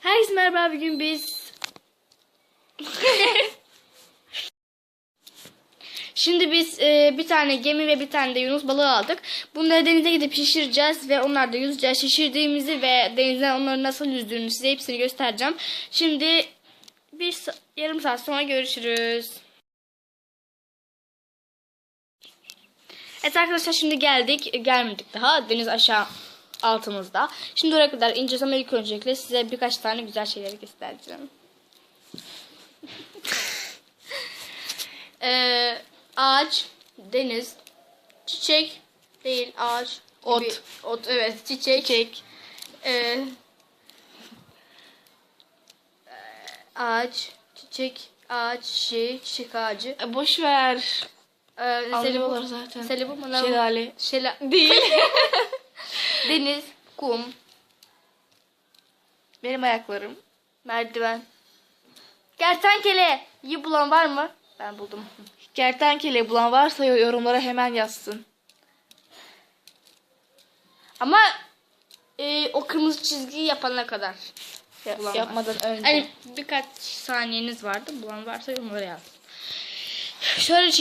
Herkese merhaba bugün biz Şimdi biz e, bir tane gemi ve bir tane de yunus balığı aldık. Bunları denize gidip şişireceğiz ve onlar da yüzeceğiz. Şişirdiğimizi ve denizden onları nasıl yüzdüğünü size hepsini göstereceğim. Şimdi bir yarım saat sonra görüşürüz. Evet arkadaşlar şimdi geldik. Gelmedik daha. Deniz aşağı altımızda. Şimdi oraya kadar ineceğiz ama ilk öncelikle size birkaç tane güzel şeyleri göstereceğim. Ee, ağaç, deniz, çiçek değil ağaç. Ot. gibi- Ot evet çiçek. Çek. Ee, ağaç, çiçek, ağaç, şey, çiçek ağacı. E, boş ver. Ee, Anlıyorlar zaten. Selibu mu? lan? Şelale. Şela değil. Deniz, kum, Benim ayaklarım. merdiven. Kertenkele. İyi bulan var mı? Ben buldum. Kertenkele bulan varsa yorumlara hemen yazsın. Ama e, o kırmızı çizgiyi yapana kadar. Ya- Bulan var. yapmadan önce. Hani birkaç saniyeniz vardı. Bulan varsa yorumlara yazsın. Şöyle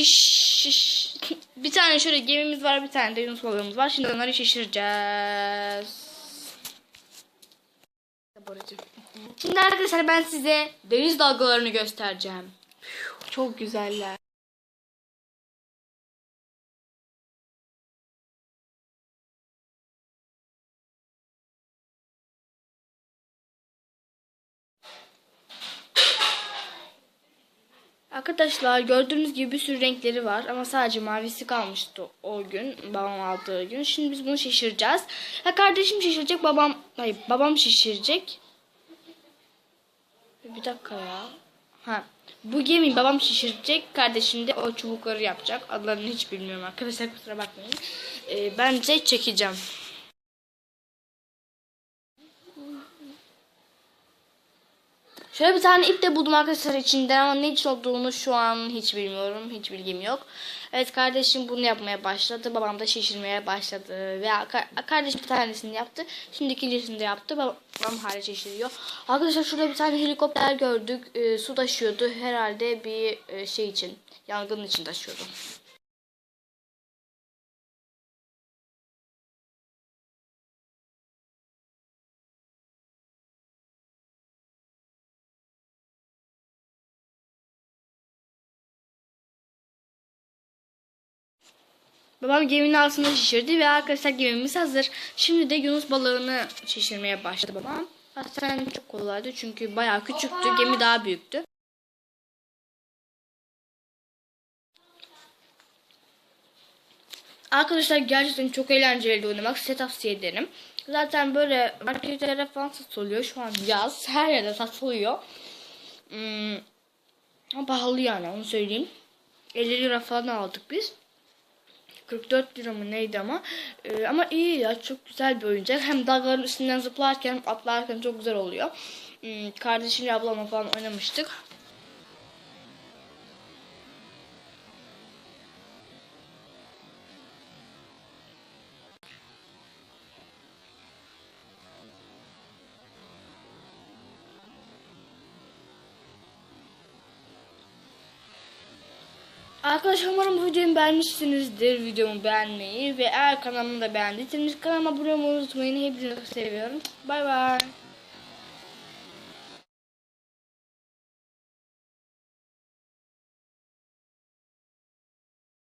bir tane şöyle gemimiz var, bir tane de yunus balığımız var. Şimdi onları şişireceğiz. Şimdi arkadaşlar ben size deniz dalgalarını göstereceğim. Çok güzeller. Arkadaşlar gördüğünüz gibi bir sürü renkleri var ama sadece mavisi kalmıştı o gün babam aldığı gün. Şimdi biz bunu şişireceğiz. Ha kardeşim şişirecek babam hayır babam şişirecek. Bir dakika ya. Ha bu gemi babam şişirecek kardeşim de o çubukları yapacak. Adlarını hiç bilmiyorum arkadaşlar kusura bakmayın. Ee, bence çekeceğim. Şöyle bir tane ip de buldum arkadaşlar içinden ama ne için olduğunu şu an hiç bilmiyorum. Hiç bilgim yok. Evet kardeşim bunu yapmaya başladı. Babam da şişirmeye başladı. Ve ka- kardeşim bir tanesini yaptı. Şimdi ikincisini de yaptı. Babam hala şişiriyor. Arkadaşlar şurada bir tane helikopter gördük. Ee, su taşıyordu. Herhalde bir e, şey için. Yangın için taşıyordu. Babam geminin altında şişirdi ve arkadaşlar gemimiz hazır. Şimdi de Yunus balığını şişirmeye başladı babam. Aslında çok kolaydı çünkü bayağı küçüktü. Gemi daha büyüktü. Arkadaşlar gerçekten çok eğlenceli oynamak. Size tavsiye ederim. Zaten böyle marketlere falan satılıyor. Şu an yaz. Her yerde satılıyor. Hmm, pahalı yani onu söyleyeyim. 50 lira falan aldık biz. 44 lira mı neydi ama. Ee, ama iyi ya çok güzel bir oyuncak. Hem dağların üstünden zıplarken atlarken çok güzel oluyor. Hmm, kardeşimle ablamla falan oynamıştık. Arkadaşlar umarım bu videomu beğenmişsinizdir. Videomu beğenmeyi ve eğer kanalımı da beğendiyseniz kanalıma abone olmayı unutmayın. Hepinizi seviyorum. Bay bay.